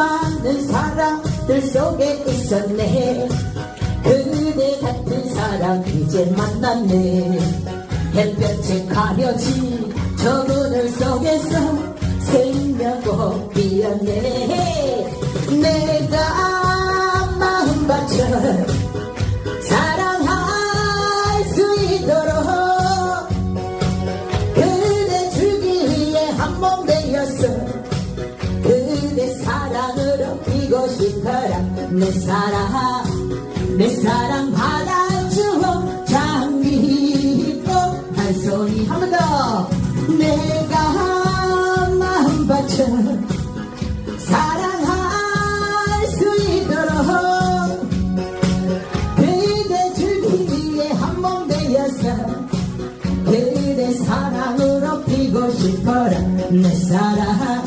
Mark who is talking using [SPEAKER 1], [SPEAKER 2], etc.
[SPEAKER 1] 수많은 사랑들 속에 있었네. 그대 같은 사랑 이제 만났네. 햇볕에 가려진 저 그늘 속에서 생명꽃 피었네. 내가 마음 바쳐 사랑할 수 있도록 그대 주기 위해 한몸 되었어 그대 사랑으로 피고 싶어라. 내 사랑 내 사랑 받아주어 장미꽃 한 손이 한 번 더. 내가 마음 바쳐 사랑할 수 있도록 그대 위해 한몸 되어서 그대 사랑으로 피고 싶어라. 내 사랑